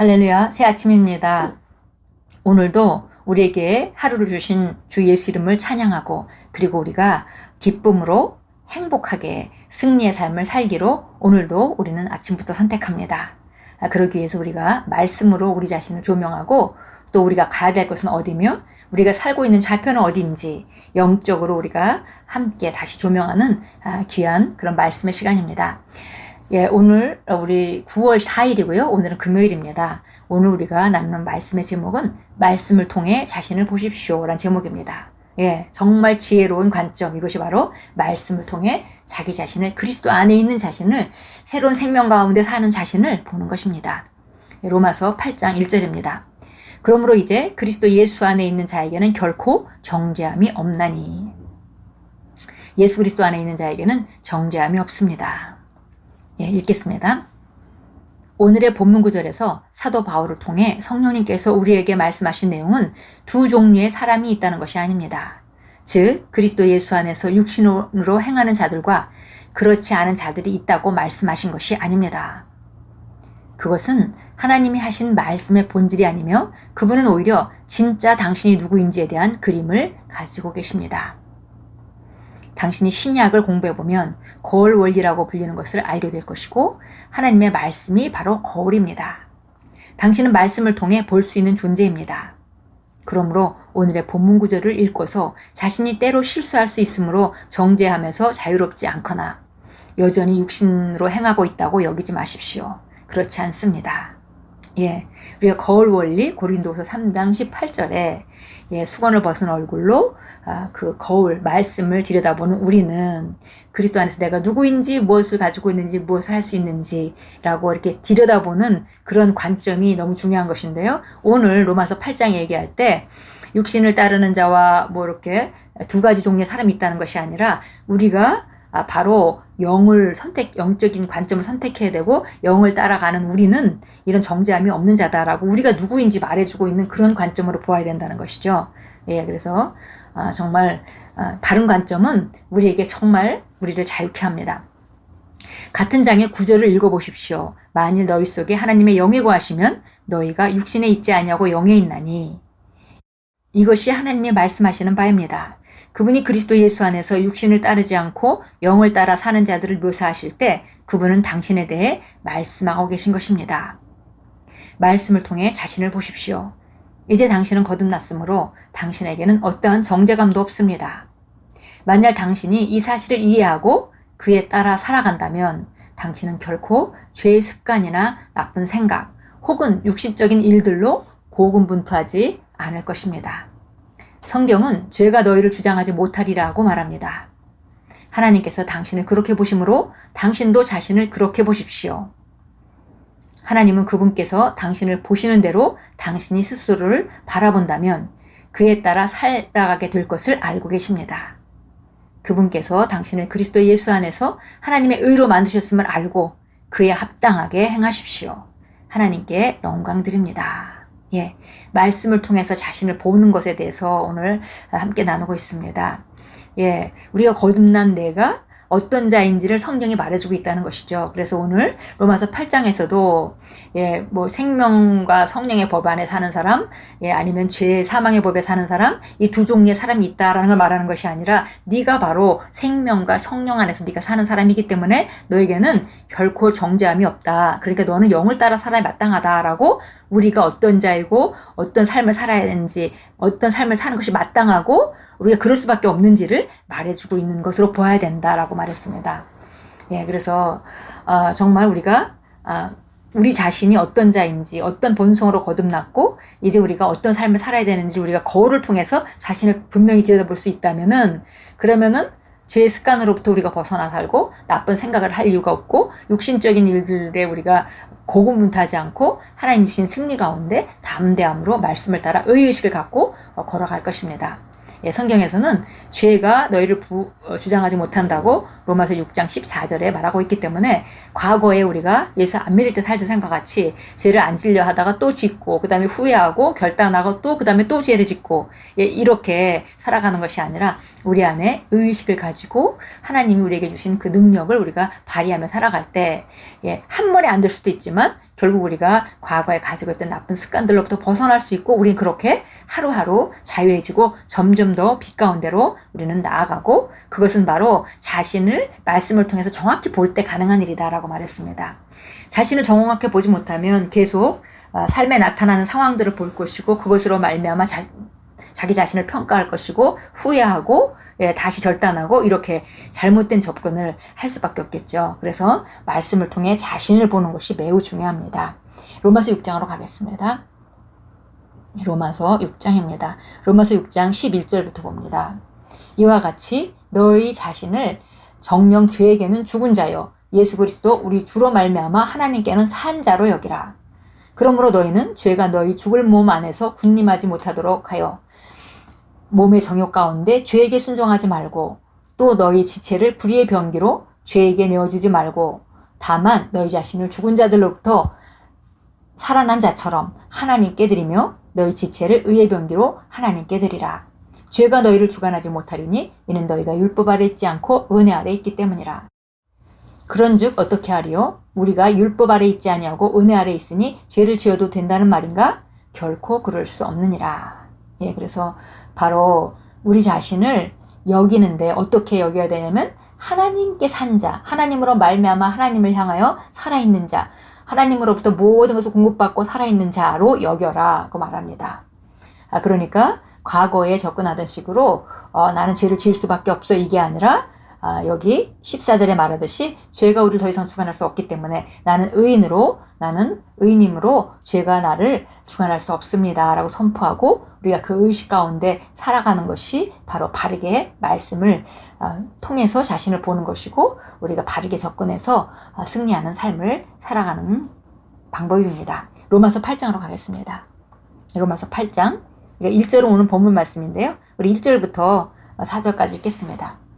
할렐루야, 새 아침입니다. 오늘도 우리에게 하루를 주신 주 예수 이름을 찬양하고 그리고 우리가 기쁨으로 행복하게 승리의 삶을 살기로 오늘도 우리는 아침부터 선택합니다. 아, 그러기 위해서 우리가 말씀으로 우리 자신을 조명하고 또 우리가 가야 될 곳은 어디며 우리가 살고 있는 좌표는 어디인지 영적으로 우리가 함께 다시 조명하는 아, 귀한 그런 말씀의 시간입니다. 예, 오늘 우리 9월 4일이고요. 오늘은 금요일입니다. 오늘 우리가 나누는 말씀의 제목은 말씀을 통해 자신을 보십시오라는 제목입니다. 예, 정말 지혜로운 관점 이것이 바로 말씀을 통해 자기 자신을 그리스도 안에 있는 자신을 새로운 생명 가운데 사는 자신을 보는 것입니다. 예, 로마서 8장 1절입니다. 그러므로 이제 그리스도 예수 안에 있는 자에게는 결코 정죄함이 없나니 예수 그리스도 안에 있는 자에게는 정죄함이 없습니다. 예, 읽겠습니다. 오늘의 본문 구절에서 사도 바울을 통해 성령님께서 우리에게 말씀하신 내용은 두 종류의 사람이 있다는 것이 아닙니다. 즉, 그리스도 예수 안에서 육신으로 행하는 자들과 그렇지 않은 자들이 있다고 말씀하신 것이 아닙니다. 그것은 하나님이 하신 말씀의 본질이 아니며 그분은 오히려 진짜 당신이 누구인지에 대한 그림을 가지고 계십니다. 당신이 신약을 공부해보면 거울 원리라고 불리는 것을 알게 될 것이고 하나님의 말씀이 바로 거울입니다. 당신은 말씀을 통해 볼 수 있는 존재입니다. 그러므로 오늘의 본문 구절을 읽고서 자신이 때로 실수할 수 있으므로 정죄하면서 자유롭지 않거나 여전히 육신으로 행하고 있다고 여기지 마십시오. 그렇지 않습니다. 예, 우리가 거울 원리 고린도서 3장 18절에 예, 수건을 벗은 얼굴로 아, 그 거울 말씀을 들여다보는 우리는 그리스도 안에서 내가 누구인지 무엇을 가지고 있는지 무엇을 할 수 있는지라고 이렇게 들여다보는 그런 관점이 너무 중요한 것인데요. 오늘 로마서 8장 얘기할 때 육신을 따르는 자와 뭐 이렇게 두 가지 종류의 사람이 있다는 것이 아니라 우리가 아, 바로 영을 선택, 영적인 관점을 선택해야 되고 영을 따라가는 우리는 이런 정죄함이 없는 자다라고 우리가 누구인지 말해주고 있는 그런 관점으로 보아야 된다는 것이죠. 예, 그래서 아, 정말 아, 다른 관점은 우리에게 정말 우리를 자유케 합니다. 같은 장의 구절을 읽어보십시오. 만일 너희 속에 하나님의 영이 거하시면 너희가 육신에 있지 아니하고 영에 있나니 이것이 하나님의 말씀하시는 바입니다. 그분이 그리스도 예수 안에서 육신을 따르지 않고 영을 따라 사는 자들을 묘사하실 때 그분은 당신에 대해 말씀하고 계신 것입니다. 말씀을 통해 자신을 보십시오. 이제 당신은 거듭났으므로 당신에게는 어떠한 정죄감도 없습니다. 만약 당신이 이 사실을 이해하고 그에 따라 살아간다면 당신은 결코 죄의 습관이나 나쁜 생각 혹은 육신적인 일들로 고군분투하지 않을 것입니다. 성경은 죄가 너희를 주장하지 못하리라고 말합니다. 하나님께서 당신을 그렇게 보심으로 당신도 자신을 그렇게 보십시오. 하나님은 그분께서 당신을 보시는 대로 당신이 스스로를 바라본다면 그에 따라 살아가게 될 것을 알고 계십니다. 그분께서 당신을 그리스도 예수 안에서 하나님의 의로 만드셨음을 알고 그에 합당하게 행하십시오. 하나님께 영광 드립니다. 예. 말씀을 통해서 자신을 보는 것에 대해서 오늘 함께 나누고 있습니다. 예. 우리가 거듭난 내가 어떤 자인지를 성경이 말해주고 있다는 것이죠. 그래서 오늘 로마서 8장에서도 예, 뭐 생명과 성령의 법 안에 사는 사람, 예, 아니면 죄 사망의 법에 사는 사람, 이 두 종류의 사람이 있다라는 걸 말하는 것이 아니라 네가 바로 생명과 성령 안에서 네가 사는 사람이기 때문에 너에게는 결코 정죄함이 없다. 그러니까 너는 영을 따라 살아야 마땅하다라고 우리가 어떤 자이고 어떤 삶을 살아야 되는지 어떤 삶을 사는 것이 마땅하고 우리가 그럴 수밖에 없는지를 말해주고 있는 것으로 보아야 된다라고 말했습니다. 예, 그래서 어, 정말 우리가 어, 우리 자신이 어떤 자인지 어떤 본성으로 거듭났고 이제 우리가 어떤 삶을 살아야 되는지 우리가 거울을 통해서 자신을 분명히 들여다볼 수 있다면은 그러면은 죄의 습관으로부터 우리가 벗어나 살고 나쁜 생각을 할 이유가 없고 육신적인 일들에 우리가 고군분투하지 않고 하나님 주신 승리 가운데 담대함으로 말씀을 따라 의의식을 갖고 어, 걸어갈 것입니다. 예, 성경에서는 죄가 너희를 부, 어, 주장하지 못한다고 로마서 6장 14절에 말하고 있기 때문에 과거에 우리가 예수 안 믿을 때 살던 생각 같이 죄를 안 질려 하다가 또 짓고 그 다음에 후회하고 결단하고 또 그 다음에 또 죄를 짓고 예, 이렇게 살아가는 것이 아니라 우리 안에 의식을 가지고 하나님이 우리에게 주신 그 능력을 우리가 발휘하며 살아갈 때, 예, 한 번에 안 될 수도 있지만, 결국 우리가 과거에 가지고 있던 나쁜 습관들로부터 벗어날 수 있고, 우린 그렇게 하루하루 자유해지고, 점점 더 빛 가운데로 우리는 나아가고, 그것은 바로 자신을 말씀을 통해서 정확히 볼 때 가능한 일이다라고 말했습니다. 자신을 정확하게 보지 못하면 계속 어, 삶에 나타나는 상황들을 볼 것이고, 그것으로 말미암아 자, 자기 자신을 평가할 것이고 후회하고 예, 다시 결단하고 이렇게 잘못된 접근을 할 수밖에 없겠죠. 그래서 말씀을 통해 자신을 보는 것이 매우 중요합니다. 로마서 6장으로 가겠습니다. 로마서 6장입니다. 로마서 6장 11절부터 봅니다. 이와 같이 너희 자신을 정령 죄에게는 죽은 자요 예수 그리스도 우리 주로 말미암아 하나님께는 산 자로 여기라. 그러므로 너희는 죄가 너희 죽을 몸 안에서 군림하지 못하도록 하여 몸의 정욕 가운데 죄에게 순종하지 말고 또 너희 지체를 불의의 병기로 죄에게 내어주지 말고 다만 너희 자신을 죽은 자들로부터 살아난 자처럼 하나님께 드리며 너희 지체를 의의 병기로 하나님께 드리라. 죄가 너희를 주관하지 못하리니 이는 너희가 율법 아래 있지 않고 은혜 아래 있기 때문이라. 그런즉 어떻게 하리요? 우리가 율법 아래 있지 아니하고 은혜 아래 있으니 죄를 지어도 된다는 말인가? 결코 그럴 수 없느니라. 예, 그래서 바로 우리 자신을 여기는데 어떻게 여겨야 되냐면 하나님께 산 자, 하나님으로 말미암아 하나님을 향하여 살아있는 자, 하나님으로부터 모든 것을 공급받고 살아있는 자로 여겨라고 말합니다. 아, 그러니까 과거에 접근하던 식으로 어, 나는 죄를 지을 수밖에 없어 이게 아니라 아, 여기 14절에 말하듯이 죄가 우리를 더 이상 주관할 수 없기 때문에 나는 의인으로 나는 의인임으로 죄가 나를 주관할 수 없습니다. 라고 선포하고 우리가 그 의식 가운데 살아가는 것이 바로 바르게 말씀을 어, 통해서 자신을 보는 것이고 우리가 바르게 접근해서 어, 승리하는 삶을 살아가는 방법입니다. 로마서 8장으로 가겠습니다. 로마서 8장. 1절은 오늘 본문 말씀인데요. 우리 1절부터 4절까지 읽겠습니다.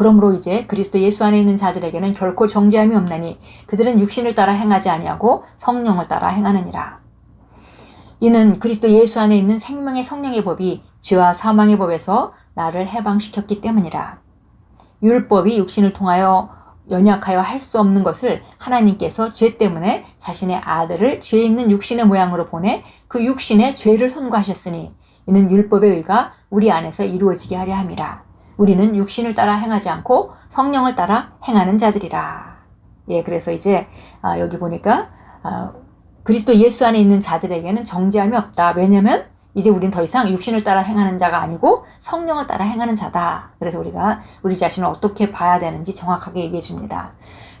그러므로 이제 그리스도 예수 안에 있는 자들에게는 결코 정죄함이 없나니 그들은 육신을 따라 행하지 아니하고 성령을 따라 행하느니라. 이는 그리스도 예수 안에 있는 생명의 성령의 법이 죄와 사망의 법에서 나를 해방시켰기 때문이라. 율법이 육신을 통하여 연약하여 할 수 없는 것을 하나님께서 죄 때문에 자신의 아들을 죄 있는 육신의 모양으로 보내 그 육신의 죄를 선고하셨으니 이는 율법의 의가 우리 안에서 이루어지게 하려 함이라. 우리는 육신을 따라 행하지 않고 성령을 따라 행하는 자들이라. 예, 그래서 이제 아, 여기 보니까 아, 그리스도 예수 안에 있는 자들에게는 정죄함이 없다. 왜냐하면 이제 우리는 더 이상 육신을 따라 행하는 자가 아니고 성령을 따라 행하는 자다. 그래서 우리가 우리 자신을 어떻게 봐야 되는지 정확하게 얘기해 줍니다.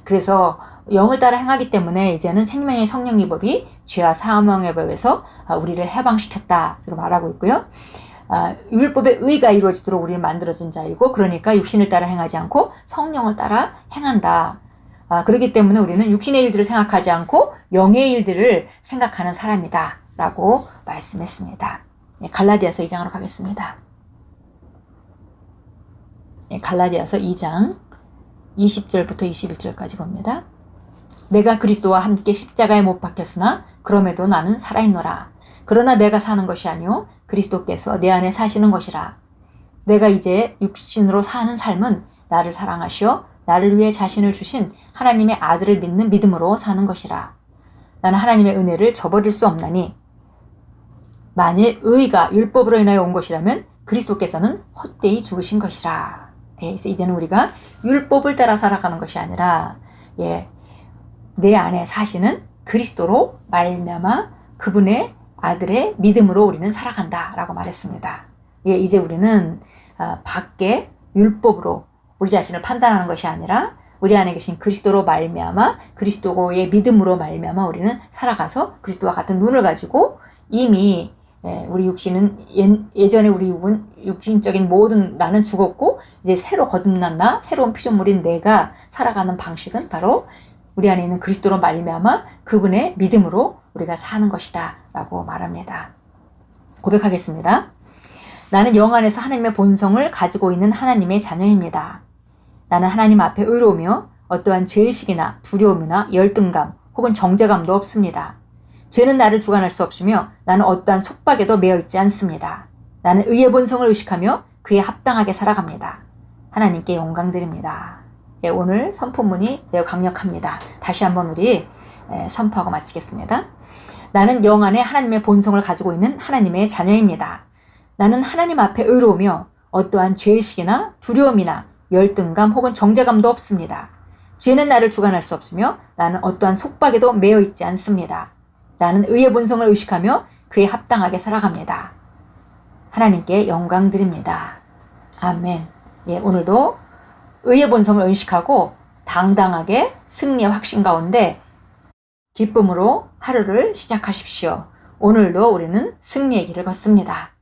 그래서 영을 따라 행하기 때문에 이제는 생명의 성령의 법이 죄와 사망의 법에서 아, 우리를 해방시켰다. 이렇게 말하고 있고요. 아, 율법의 의가 이루어지도록 우리는 만들어진 자이고 그러니까 육신을 따라 행하지 않고 성령을 따라 행한다. 아, 그렇기 때문에 우리는 육신의 일들을 생각하지 않고 영의 일들을 생각하는 사람이다. 라고 말씀했습니다. 예, 갈라디아서 2장으로 가겠습니다. 예, 갈라디아서 2장 20절부터 21절까지 봅니다. 내가 그리스도와 함께 십자가에 못 박혔으나 그럼에도 나는 살아있노라. 그러나 내가 사는 것이 아니요 그리스도께서 내 안에 사시는 것이라. 내가 이제 육신으로 사는 삶은 나를 사랑하시어 나를 위해 자신을 주신 하나님의 아들을 믿는 믿음으로 사는 것이라. 나는 하나님의 은혜를 저버릴 수 없나니 만일 의가 율법으로 인하여 온 것이라면 그리스도께서는 헛되이 죽으신 것이라. 예, 이제는 우리가 율법을 따라 살아가는 것이 아니라 예, 내 안에 사시는 그리스도로 말미암아 그분의 아들의 믿음으로 우리는 살아간다라고 말했습니다. 예, 이제 우리는 어, 밖에 율법으로 우리 자신을 판단하는 것이 아니라 우리 안에 계신 그리스도로 말미암아 그리스도의 믿음으로 말미암아 우리는 살아가서 그리스도와 같은 눈을 가지고 이미 예, 우리 육신은 예, 전에 우리 육은 육신적인 모든 나는 죽었고 이제 새로 거듭난 나 새로운 피조물인 내가 살아가는 방식은 바로 우리 안에 있는 그리스도로 말미암아 그분의 믿음으로 우리가 사는 것이다라고 말합니다. 고백하겠습니다. 나는 영 안에서 하나님의 본성을 가지고 있는 하나님의 자녀입니다. 나는 하나님 앞에 의로우며 어떠한 죄의식이나 두려움이나 열등감 혹은 정죄감도 없습니다. 죄는 나를 주관할 수 없으며 나는 어떠한 속박에도 매여 있지 않습니다. 나는 의의 본성을 의식하며 그에 합당하게 살아갑니다. 하나님께 영광 드립니다. 예, 오늘 선포문이 매우 강력합니다. 다시 한번 우리 예, 선포하고 마치겠습니다. 나는 영 안에 하나님의 본성을 가지고 있는 하나님의 자녀입니다. 나는 하나님 앞에 의로우며 어떠한 죄의식이나 두려움이나 열등감 혹은 정죄감도 없습니다. 죄는 나를 주관할 수 없으며 나는 어떠한 속박에도 매여 있지 않습니다. 나는 의의 본성을 의식하며 그에 합당하게 살아갑니다. 하나님께 영광 드립니다. 아멘. 예, 오늘도 의의 본성을 의식하고 당당하게 승리의 확신 가운데 기쁨으로 하루를 시작하십시오. 오늘도 우리는 승리의 길을 걷습니다.